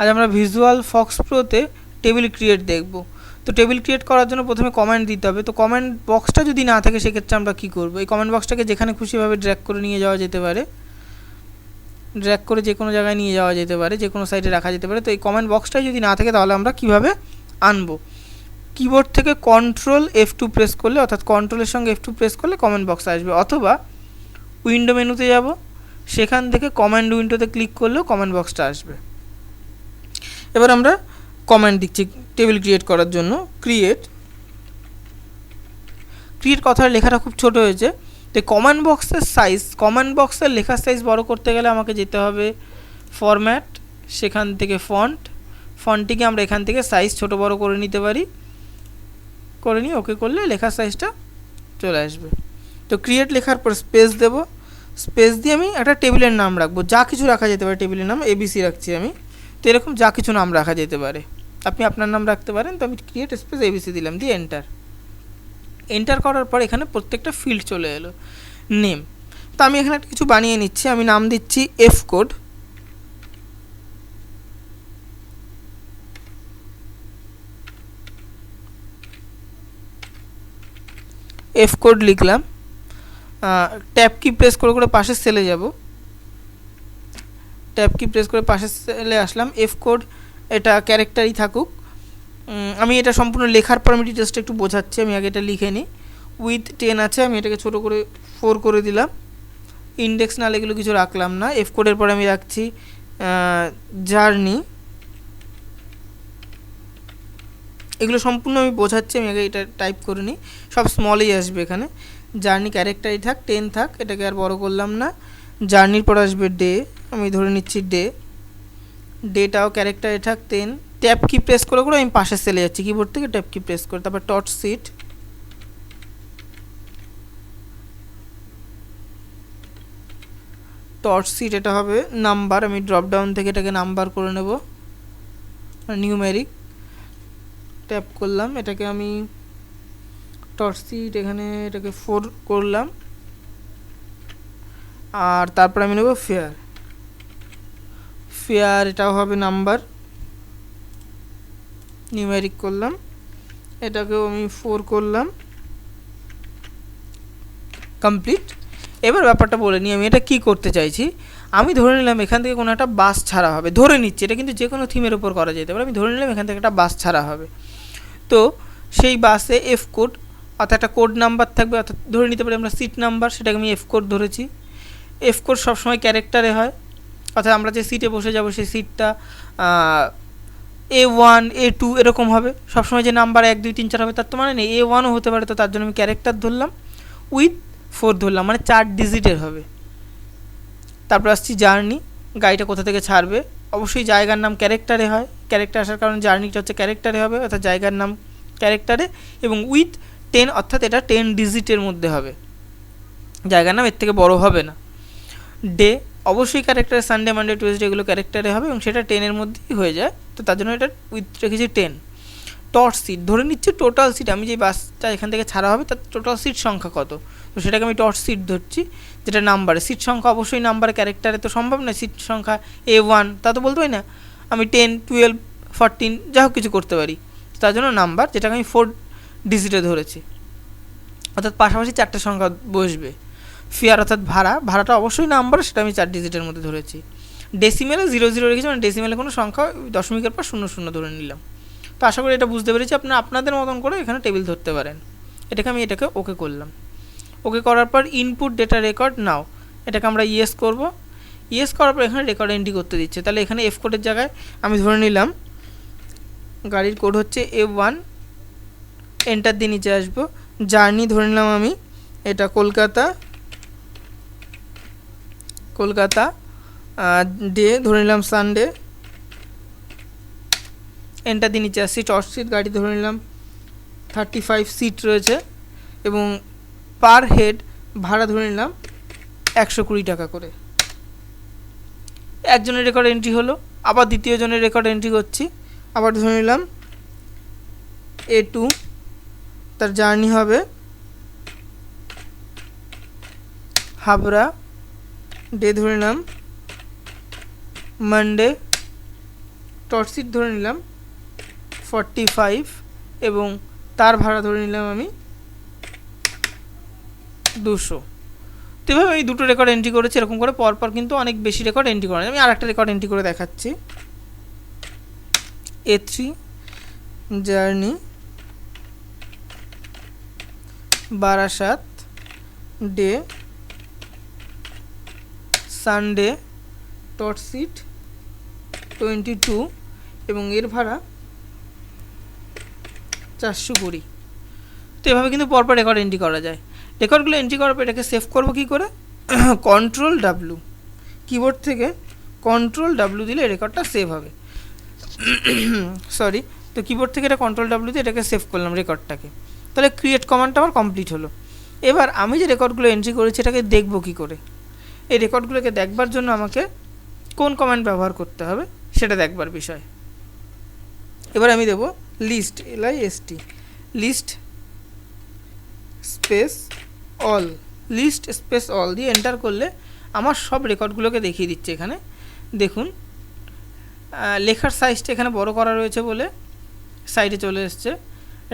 আজ আমরা ভিজুয়াল ফক্স প্রোতে টেবিল ক্রিয়েট দেখব। তো টেবিল ক্রিয়েট করার জন্য প্রথমে কমেন্ট দিতে হবে। তো কমেন্ট বক্সটা যদি না থাকে, সেক্ষেত্রে আমরা কী করব? এই কমেন্ট বক্সটাকে যেখানে খুশিভাবে ড্র্যাক করে নিয়ে যাওয়া যেতে পারে ড্র্যাক করে যে কোনো জায়গায় নিয়ে যাওয়া যেতে পারে, যে কোনো সাইডে রাখা যেতে পারে। তো এই কমেন্ট বক্সটাই যদি না থাকে, তাহলে আমরা কীভাবে আনব? কিবোর্ড থেকে কন্ট্রোল এফ টু প্রেস করলে, অর্থাৎ কন্ট্রোলের সঙ্গে এফ টু প্রেস করলে কমেন্ট বক্স আসবে। অথবা উইন্ডো মেনুতে যাব, সেখান থেকে কমান্ড উইন্ডোতে ক্লিক করলেও কমেন্ট বক্সটা আসবে। এবার আমরা কমেন্ট দিচ্ছি টেবিল ক্রিয়েট করার জন্য ক্রিয়েট ক্রিয়েট কথার লেখাটা খুব ছোট হয়েছে। তো কমেন্ট বক্সের সাইজ কমেন্ট বক্সের লেখার সাইজ বড় করতে গেলে আমাকে যেতে হবে ফরম্যাট সেখান থেকে ফন্ট ফন্টটিকে আমরা এখান থেকে সাইজ ছোট বড় করে নিতে পারি। করে নিই ওকে করলে লেখার সাইজটা চলে আসবে। তো ক্রিয়েট লেখার পর স্পেস দেব। স্পেস দিয়ে আমি একটা টেবিলের নাম রাখব। যা কিছু রাখা যেতে পারে টেবিলের নাম এবিসি রাখছি আমি। তো এরকম যা কিছু নাম রাখা যেতে পারে। আপনি আপনার নাম রাখতে পারেন, তো আমি ক্রিয়েট স্পেস এবিসি দিলাম, দিয়ে এন্টার এন্টার করার পর এখানে প্রত্যেকটা ফিল্ড চলে এলো। নেম তো আমি এখানে একটা কিছু বানিয়ে নিচ্ছি, আমি নাম দিচ্ছি এফ কোড এফ কোড লিখলাম। ট্যাপ কি প্রেস করে করে পাশে সেলে যাব। ট্যাব কি প্রেস করে পাশে চলে আসলাম এফ কোড এটা ক্যারেক্টারই থাকুক। আমি এটা সম্পূর্ণ লেখার পর আমি ডিটেলসটা একটু বোঝাচ্ছি, আমি আগে এটা লিখে নিই। উইথ টেন আছে, আমি এটাকে ছোট করে ফোর করে দিলাম। ইন্ডেক্স না এগুলো কিছু রাখলাম না। এফ কোডের পরে আমি রাখছি জার্নি এগুলো সম্পূর্ণ আমি বোঝাচ্ছি, আমি আগে এটা টাইপ করে নিই। সব স্মলেই আসবে এখানে। জার্নি ক্যারেক্টারই থাক টেন থাক, এটাকে আর বড় করলাম না। জার্নির পর আসবে ডে আমি ধরে নিচ্ছি ডে। ডেটাও ক্যারেক্টারে থাকতেন ট্যাপ কি প্রেস করে করে আমি পাশে চলে যাচ্ছি কিবোর্ড থেকে ট্যাপ কি প্রেস করে, তারপর টট সিট টর্চ সিট এটা হবে নাম্বার আমি ড্রপ ডাউন থেকে এটাকে নাম্বার করে নেব। নিউমেরিক ট্যাপ করলাম, এটাকে আমি টর্চ সিট এখানে এটাকে ফোর করলাম। আর তারপর আমি নেব ফেয়ার আর এটাও হবে নাম্বার নিউমেরিক করলাম। এটাকেও আমি ফোর করলাম। কমপ্লিট এবার ব্যাপারটা বলে নিই, আমি এটা কি করতে চাইছি? আমি ধরে নিলাম এখান থেকে কোনো একটা বাস ছাড়া হবে। ধরে নিচ্ছি, এটা কিন্তু যে কোনো থিমের উপর করা যেতে পারে। আমি ধরে নিলাম এখান থেকে একটা বাস ছাড়া হবে। তো সেই বাসে এফ কোড অর্থাৎ একটা কোড নাম্বার থাকবে, অর্থাৎ ধরে নিতে পারি আমরা সিট নাম্বার সেটাকে আমি এফ কোড ধরেছি। এফ কোড সবসময় ক্যারেক্টারে হয়। অর্থাৎ আমরা যে সিটে বসে যাব, সেই সিটটা এ ওয়ান এ টু এরকম হবে। সবসময় যে নাম্বার এক, দুই, তিন, চার হবে, তার তো মানে নেই। এ ওয়ানও হতে পারে, তো তার জন্য আমি ক্যারেক্টার ধরলাম। উইথ ফোর ধরলাম মানে চার ডিজিটের হবে। তারপর আসছি জার্নি গাড়িটা কোথা থেকে ছাড়বে? অবশ্যই জায়গার নাম ক্যারেক্টারে হয়। ক্যারেক্টার আসার কারণে জার্নিটা হচ্ছে ক্যারেক্টারে হবে, অর্থাৎ জায়গার নাম ক্যারেক্টারে এবং উইথ টেন অর্থাৎ এটা টেন ডিজিটের মধ্যে হবে। জায়গার নাম এর থেকে বড় হবে না। ডে অবশ্যই ক্যারেক্টার সানডে মানডে টুয়েসডে এগুলো ক্যারেক্টারে হবে এবং সেটা টেনের মধ্যেই হয়ে যায়। তো তার জন্য এটা উইথ রেখেছি টেন টট সিট ধরে নিচ্ছে টোটাল সিট আমি যে বাসটা এখান থেকে ছাড়া হবে তার টোটাল সিট সংখ্যা কত? তো সেটাকে আমি টট সিট ধরছি, যেটা নাম্বারে সিট সংখ্যা অবশ্যই নাম্বার ক্যারেক্টারে তো সম্ভব নয়। সিট সংখ্যা এ ওয়ান তা তো বলতে পারি না। আমি টেন টুয়েলভ ফরটিন যা হোক কিছু করতে পারি। তার জন্য নাম্বার যেটাকে আমি ফোর ডিজিটে ধরেছি। অর্থাৎ পাশাপাশি চারটে সংখ্যা বসবে। ফেয়ার অর্থাৎ ভাড়া, ভাড়াটা অবশ্যই নাম্বার সেটা আমি চার ডিজিটের মধ্যে ধরেছি। ডেসিমেলে জিরো জিরো রেখেছি মানে ডেসিমেলে কোনো সংখ্যা দশমিকের পর শূন্য শূন্য ধরে নিলাম। তো আশা করি এটা বুঝতে পেরেছি আপনি আপনাদের মতন করে এখানে টেবিল ধরতে পারেন। এটাকে আমি এটাকে ওকে করলাম। ওকে করার পর ইনপুট ডেটা রেকর্ড নাও এটাকে আমরা ইয়েস করব। ইয়েস করার পর এখানে রেকর্ড এন্ট্রি করতে দিচ্ছে। তাহলে এখানে এফ কোডের জায়গায় আমি ধরে নিলাম, গাড়ির কোড হচ্ছে এ ওয়ান এন্টার দিয়ে নিচে আসব। জার্নি ধরে নিলাম আমি, এটা কলকাতা কলকাতা ডে ধরে নিলাম সানডে এন্টার দিয়ে নিচে আসছি চট সিট গাড়ি ধরে নিলাম থার্টি ফাইভ সিট রয়েছে, এবং পার হেড ভাড়া ধরে নিলাম একশো কুড়ি টাকা করে। একজনের রেকর্ড এন্ট্রি হলো, আবার দ্বিতীয় জনের রেকর্ড এন্ট্রি করছি, আবার ধরে নিলাম এ টু তার জার্নি হবে হাবড়া ডে ধরে নিলাম মানডে টর্চিট ধরে নিলাম ফর্টি ফাইভ এবং তার ভাড়া ধরে নিলাম আমি দুশো। তো এভাবে আমি দুটো রেকর্ড এন্ট্রি করেছি, এরকম করে পরপর কিন্তু অনেক বেশি রেকর্ড এন্ট্রি করা আমি আরেকটা রেকর্ড এন্ট্রি করে দেখাচ্ছি। A three journey Barasat day Sunday taught seat twenty two এবং এর ভাড়া চারশো কুড়ি। তো এভাবে কিন্তু পরপর রেকর্ড এন্ট্রি করা যায়। রেকর্ডগুলো এন্ট্রি করার পর এটাকে সেভ করব কী করে? কন্ট্রোল ডাব্লু কিবোর্ড থেকে কন্ট্রোল ডাব্লু দিলে রেকর্ডটা সেভ হবে। সরি তো কিবোর্ড থেকে এটা কন্ট্রোল ডাব্লু দিয়ে এটাকে সেভ করলাম রেকর্ডটাকে তাহলে ক্রিয়েট কমান্ডটা আমার কমপ্লিট হলো। এবার আমি যে রেকর্ডগুলো এন্ট্রি করেছি এটাকে দেখব কী করে? এই রেকর্ডগুলোকে দেখবার জন্য আমাকে কোন কমান্ড ব্যবহার করতে হবে সেটা দেখবার বিষয়। এবার আমি দেবো list L I S T list space all list space all দিয়ে এন্টার করলে আমার সব রেকর্ডগুলোকে দেখিয়ে দিচ্ছে এখানে। দেখুন লেখার সাইজটা এখানে বড় করা রয়েছে বলে সাইডে চলে এসছে।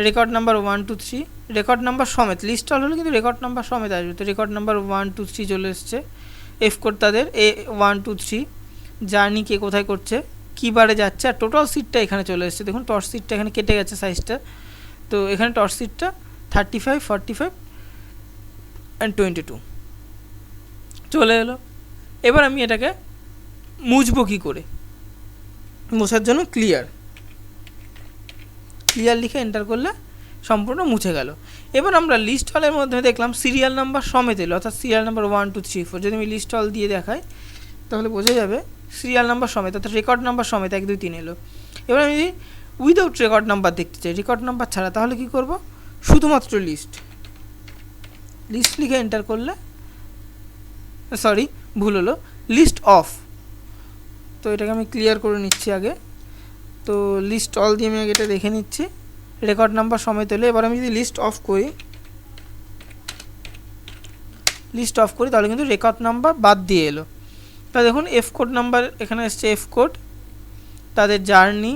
Record number one two three record number সমেত লিস্ট অল হলে কিন্তু রেকর্ড নাম্বার সমেত আসবে। তো record number one two three চলে এসছে। এফ কোড তাদের A one two three journey কে কোথায় করছে, কী বারে যাচ্ছে, আর টোটাল সিটটা এখানে চলে এসছে। দেখুন টর্চ সিটটা এখানে কেটে গেছে সাইজটা তো এখানে টর্চ সিটটা thirty five forty five and twenty two চলে এলো। এবার আমি এটাকে মুছবো কী করে? মোছার জন্য ক্লিয়ার ক্লিয়ার লিখে এন্টার করলে সম্পূর্ণ মুছে গেল। এবার আমরা লিস্ট হলের মধ্যে দেখলাম সিরিয়াল নাম্বার সমেত এলো, অর্থাৎ serial number one two three four যদি আমি লিস্ট হল দিয়ে দেখাই, তাহলে বোঝা যাবে সিরিয়াল নাম্বার সমেত, অর্থাৎ রেকর্ড নাম্বার সমেত এক, দুই, তিন এলো। এবার আমি যদি উইদাউট রেকর্ড নাম্বার দেখতে চাই রেকর্ড নাম্বার ছাড়া, তাহলে কি করব? শুধুমাত্র লিস্ট লিস্ট লিখে এন্টার করলে সরি ভুল হলো লিস্ট অফ তো এটাকে আমি ক্লিয়ার করে নিচ্ছি আগে। তো লিস্ট অল দিয়ে আমি আগে এটা দেখে নিচ্ছি। রেকর্ড নাম্বার সময় এলো এবার আমি যদি লিস্ট অফ করি লিস্ট অফ করি, তাহলে কিন্তু রেকর্ড নাম্বার বাদ দিয়ে এলো। তা দেখুন এফ কোড নাম্বার এখানে এসছে এফ কোড তাদের জার্নি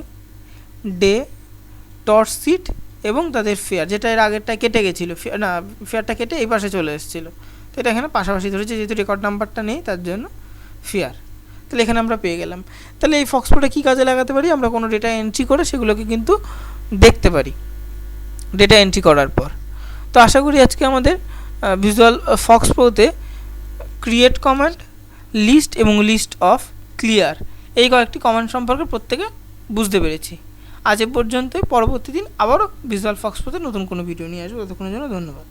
ডে টর্চ সিট এবং তাদের ফেয়ার যেটা এর আগেরটা কেটে গেছিল। না ফেয়ারটা কেটে এই পাশে চলে এসেছিল। তো এটা এখানে পাশাপাশি ধরেছে, যেহেতু রেকর্ড নাম্বারটা নেই, তার জন্য ফেয়ার তাহলে এখানে আমরা পেয়ে গেলাম। তাহলে এই ফক্সপোর্টে কী কাজে লাগাতে পারি? আমরা কোনো ডেটা এন্ট্রি করে সেগুলোকে কিন্তু দেখতে পারি। ডেটা এন্ট্রি করার পর। তো আশা করি আজকে আমাদের ভিজুয়াল ফক্স প্রোতে ক্রিয়েট কমান্ড লিস্ট এবং লিস্ট অফ ক্লিয়ার এই কয়েকটি কমান্ড সম্পর্কে প্রত্যেকে বুঝতে পেরেছি। আজ এ পর্যন্তই। পরবর্তী দিন আবারও ভিজুয়াল ফক্স প্রোতে নতুন কোনো ভিডিও নিয়ে আসব। ততক্ষণের জন্য ধন্যবাদ।